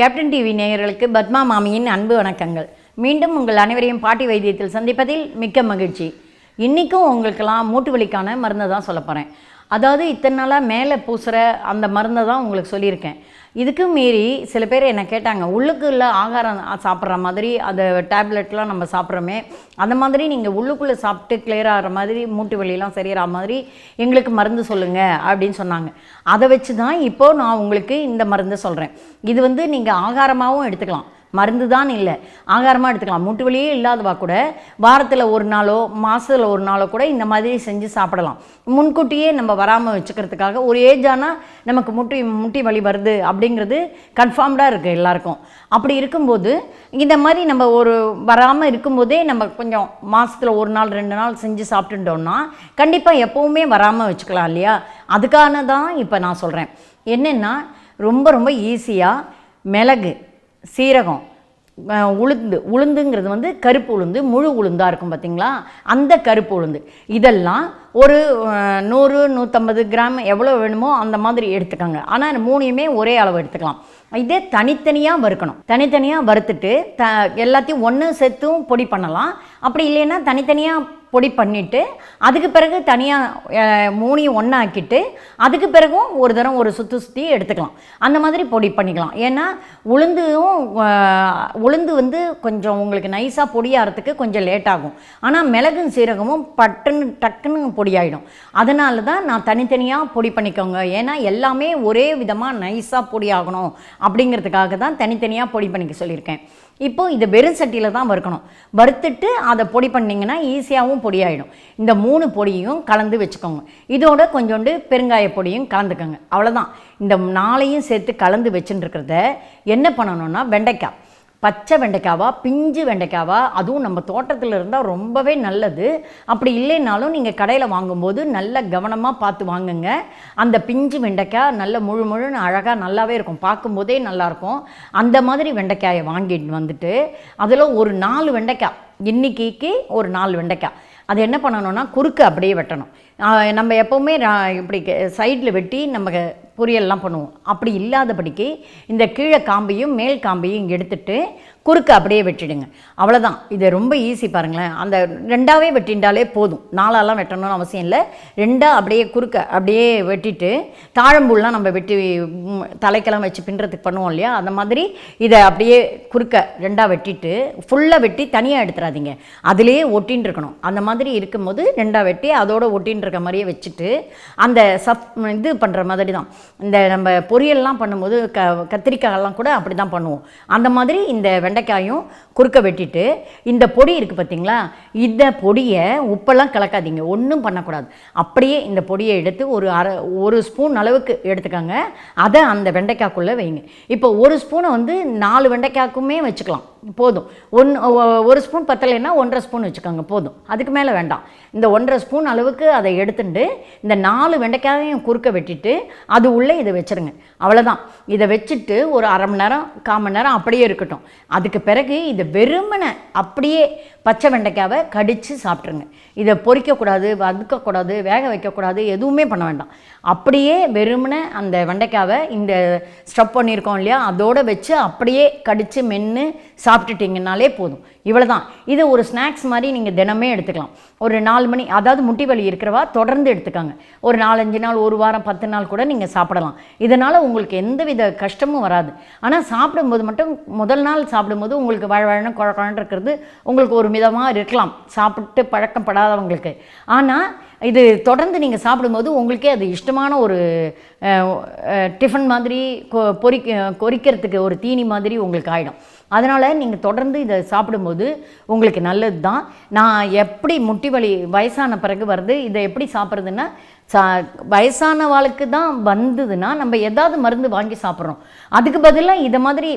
Captain TV நேயர்களுக்கு பத்மா மாமியின் அன்பு வணக்கங்கள். மீண்டும் உங்கள் அனைவரையும் பாட்டி வைத்தியத்தில் சந்திப்பதில் மிக்க மகிழ்ச்சி. இன்றைக்கும் உங்களுக்கெல்லாம் மூட்டு வலிக்கான மருந்தை தான் சொல்ல போகிறேன் அதாவது இத்தனை நாளாக மேலே பூசுகிற அந்த மருந்தை தான் உங்களுக்கு சொல்லியிருக்கேன். இதுக்கு மீறி சில பேர் என்னை கேட்டாங்க உள்ளுக்குள்ளே ஆகாரம் சாப்பிட்ற மாதிரி அந்த டேப்லெட்லாம் நம்ம சாப்பிட்றோமே அந்த மாதிரி நீங்கள் உள்ளுக்குள்ளே சாப்பிட்டு கிளியர் ஆகிற மாதிரி மூட்டு வலியெல்லாம் சரியிற மாதிரி எங்களுக்கு மருந்து சொல்லுங்கள் அப்படின்னு சொன்னாங்க. அதை வச்சு தான் இப்போது நான் உங்களுக்கு இந்த மருந்து சொல்கிறேன் இது வந்து நீங்கள் ஆகாரமாகவும் எடுத்துக்கலாம். மருந்து தான் இல்லை. ஆகாரமாக எடுத்துக்கலாம். மூட்டு வலியே இல்லாதவா கூட வாரத்தில் ஒரு நாளோ மாதத்தில் ஒரு நாளோ கூட இந்த மாதிரி செஞ்சு சாப்பிடலாம். முன்கூட்டியே நம்ம வராமல் வச்சுக்கிறதுக்காக ஒரு ஏஜ் ஆனால் நமக்கு முட்டி முட்டி வலி வருது அப்படிங்கிறது கன்ஃபார்ம்டாக இருக்குது எல்லாருக்கும். அப்படி இருக்கும்போது இந்த மாதிரி நம்ம ஒரு வராமல் இருக்கும்போதே நம்ம கொஞ்சம் மாதத்தில் ஒரு நாள் ரெண்டு நாள் செஞ்சு சாப்பிட்டுட்டோம்னா கண்டிப்பாக எப்போவுமே வராமல் வச்சுக்கலாம் இல்லையா? அதுக்கான தான் இப்போ நான் சொல்கிறேன் என்னென்னா ரொம்ப ரொம்ப ஈஸியாக மிளகு சீரகம் உளுந்து உளுந்துங்கிறது வந்து கருப்பு உளுந்து முழு உளுந்தாக இருக்கும் பார்த்தீங்களா அந்த கருப்பு உளுந்து. இதெல்லாம் ஒரு நூறு நூற்றம்பது கிராம் எவ்வளோ வேணுமோ அந்த மாதிரி எடுத்துக்கோங்க. ஆனால் மூணையுமே ஒரே அளவு எடுத்துக்கலாம். இதே தனித்தனியாக வறுக்கணும். தனித்தனியாக வறுத்துட்டு த எல்லாத்தையும் ஒன்று சேர்த்தும் பொடி பண்ணலாம். அப்படி இல்லைன்னா தனித்தனியாக பொடி பண்ணிவிட்டு அதுக்கு பிறகு தனியாக மூணையும் ஒன்றாக்கிட்டு அதுக்கு பிறகும் ஒரு தரம் ஒரு சுற்றி சுற்றி எடுத்துக்கலாம். அந்த மாதிரி பொடி பண்ணிக்கலாம். ஏன்னா உளுந்தும் உளுந்து வந்து கொஞ்சம் உங்களுக்கு நைஸாக பொடியாகிறதுக்கு கொஞ்சம் லேட் ஆகும். ஆனால் மிளகும் சீரகமும் பட்டுன்னு டக்குன்னு பொடியாயிடும். அதனால தான் நான் தனித்தனியாக பொடி பண்ணிக்கோங்க. ஏன்னா எல்லாமே ஒரே விதமாக நைஸாக பொடி ஆகணும் அப்படிங்கிறதுக்காக தான் தனித்தனியாக பொடி பண்ணிக்க சொல்லியிருக்கேன். இப்போது இதை வெறும் சட்டியில் தான் வறுக்கணும். வறுத்துட்டு அதை பொடி பண்ணிங்கன்னா ஈஸியாகவும் பொடியாயிடும். இந்த மூணு பொடியும் கலந்து வச்சுக்கோங்க. இதோட கொஞ்சோண்டு பெருங்காய பொடியும் கலந்துக்கோங்க. அவ்வளோதான் இந்த நாளையும் சேர்த்து கலந்து வச்சுட்டுருக்கிறத என்ன பண்ணணும்னா வெண்டைக்காய். பச்சை வெண்டைக்காவா பிஞ்சு வெண்டைக்காவா அதுவும் நம்ம தோட்டத்தில் இருந்தால் ரொம்பவே நல்லது. அப்படி இல்லைனாலும் நீங்கள் கடையில் வாங்கும்போது நல்ல கவனமாக பார்த்து வாங்குங்க. அந்த பிஞ்சு வெண்டைக்காய் நல்ல முழு முழுன்னு அழகாக நல்லாவே இருக்கும். பார்க்கும்போதே நல்லாயிருக்கும் அந்த மாதிரி வெண்டைக்காயை வாங்கிட்டு வந்துட்டு அதில் ஒரு நாலு வெண்டைக்காய். இன்றைக்கிக்கு ஒரு நாலு வெண்டைக்காய். அது என்ன பண்ணணும்னா குறுக்கு அப்படியே வெட்டணும். நம்ம எப்போவுமே இப்படி சைடில் வெட்டி நம்ம பொரியல்லாம் பண்ணுவோம். அப்படி இல்லாதபடிக்கு இந்த கீழே காம்பையும் மேல் காம்பையும் எடுத்துட்டு குறுக்கு அப்படியே வெட்டிடுங்க. அவ்வளோதான் இது ரொம்ப ஈஸி பாருங்களேன். அந்த ரெண்டாவே வெட்டிண்டாலே போதும். நாலாலாம் வெட்டணும்னு அவசியம் இல்லை. ரெண்டாக அப்படியே குறுக்க அப்படியே வெட்டிட்டு தாழம்பூலாம் நம்ம வெட்டி தலைக்கெல்லாம் வச்சு பின்னுறதுக்கு பண்ணுவோம் இல்லையா? அந்த மாதிரி இதை அப்படியே குறுக்க ரெண்டாக வெட்டிட்டு ஃபுல்லாக வெட்டி தனியாக எடுத்துடாதீங்க அதுலேயே ஒட்டின்னு இருக்கணும் அந்த மாதிரி இருக்கும்போது ரெண்டாக வெட்டி அதோட ஒட்டின்னு இருக்க மாதிரியே வச்சுட்டு அந்த சப் இது பண்ணுற மாதிரி தான் இந்த நம்ம பொரியல்லாம் பண்ணும்போது க கத்திரிக்காயெல்லாம் கூட அப்படி தான் பண்ணுவோம். அந்த மாதிரி இந்த வெண்டை வெண்டைக்காயும் குறுக்க வெட்டிட்டு இந்த பொடி இருக்குது பார்த்தீங்களா இந்த பொடியை உப்பெல்லாம் கலக்காதீங்க. ஒன்றும் பண்ணக்கூடாது. அப்படியே இந்த பொடியை எடுத்து ஒரு அரை ஒரு ஸ்பூன் அளவுக்கு எடுத்துக்கோங்க. அதை அந்த வெண்டைக்காய்க்குள்ளே வைங்க. இப்போ ஒரு ஸ்பூனை வந்து நாலு வெண்டைக்காய்க்குமே வச்சுக்கலாம். போதும். ஒன் ஒரு ஸ்பூன் பத்தலைன்னா ஒன்றரை ஸ்பூன் வச்சுக்கோங்க. போதும். அதுக்கு மேலே வேண்டாம். இந்த ஒன்றரை ஸ்பூன் அளவுக்கு அதை எடுத்துட்டு இந்த நாலு வெண்டைக்காயையும் குறுக்க வெட்டிட்டு அது உள்ளே இதை வச்சிருங்க. அவ்வளோதான் இதை வச்சுட்டு ஒரு அரை மணி நேரம் கால் மணி நேரம் அப்படியே இருக்கட்டும். அதுக்கு பிறகு இதை வெறுமனை அப்படியே பச்சை வெண்டைக்காவை கடித்து சாப்பிட்ருங்க இதை பொறிக்கக்கூடாது வதக்கக்கூடாது வேக வைக்கக்கூடாது எதுவுமே பண்ண வேண்டாம். அப்படியே வெறுமனை அந்த வெண்டைக்காவை இந்த ஸ்டப் பண்ணியிருக்கோம் இல்லையா அதோடு வச்சு அப்படியே கடித்து மென்று சாப்பிட்டுட்டிங்கனாலே போதும். இவ்வளோ தான் இது ஒரு ஸ்நாக்ஸ் மாதிரி நீங்கள் தினமே எடுத்துக்கலாம். ஒரு நாலு மணி அதாவது முட்டி வலி இருக்கிறவா தொடர்ந்து எடுத்துக்காங்க. ஒரு நாலஞ்சு நாள் ஒரு வாரம் பத்து நாள் கூட நீங்கள் சாப்பிடலாம். இதனால் உங்களுக்கு எந்தவித கஷ்டமும் வராது. ஆனால் சாப்பிடும்போது மட்டும் முதல் நாள் சாப்பிடும்போது உங்களுக்கு வழ குழக்கழன்னு இருக்கிறது உங்களுக்கு ஒரு மிதமாக இருக்கலாம். சாப்பிட்டு பழக்கப்படாதவங்களுக்கு ஆனால் இது தொடர்ந்து நீங்கள் சாப்பிடும்போது உங்களுக்கே அது இஷ்டமான ஒரு டிஃபன் மாதிரி கொ- பொரிக்க கொறிக்கிறதுக்கு ஒரு தீனி மாதிரி உங்களுக்கு ஆகிடும் அதனால் நீங்கள் தொடர்ந்து இதை சாப்பிடும்போது உங்களுக்கு நல்லது தான் நான் எப்படி முட்டி வலி வயசான பிறகு வருது இதை எப்படி சாப்பிட்றதுன்னா சா வயசானவாளுக்கு தான் வந்ததுன்னா நம்ம எதாவது மருந்து வாங்கி சாப்பிட்றோம். அதுக்கு பதிலாக இதை மாதிரி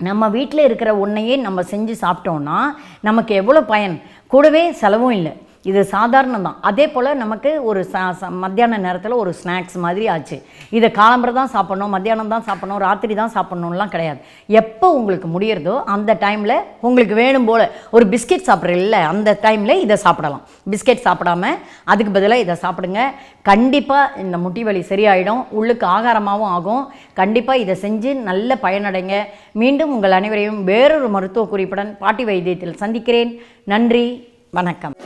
நம்ம வீட்டில் இருக்கிற ஒன்றையே நம்ம செஞ்சு சாப்பிட்டோன்னா நமக்கு எவ்வளோ பயன்? கூடவே செலவும் இல்லை. இது சாதாரணம் தான் அதே போல் நமக்கு ஒரு மத்தியான நேரத்தில் ஒரு ஸ்நாக்ஸ் மாதிரி ஆச்சு. இதை காலம்பரை தான் சாப்பிட்ணும் மத்தியானம் தான் சாப்பிட்ணும் ராத்திரி தான் சாப்பிட்ணும்லாம் கிடையாது. எப்போ உங்களுக்கு முடியறதோ அந்த டைமில் உங்களுக்கு வேணும் போல் ஒரு பிஸ்கெட் சாப்பிட்றீங்கள அந்த டைமில் இதை சாப்பிடலாம். பிஸ்கெட் சாப்பிடாம அதுக்கு பதிலாக இதை சாப்பிடுங்க. கண்டிப்பாக இந்த முட்டி வலி சரியாயிடும் உள்ளுக்கு ஆகாரமாகவும் ஆகும். கண்டிப்பாக இதை செஞ்சு நல்ல பயனடைங்க. மீண்டும் உங்கள் அனைவரையும் வேறொரு மருத்துவ குறிப்புடன் பாட்டி வைத்தியத்தில் சந்திக்கிறேன். நன்றி வணக்கம்.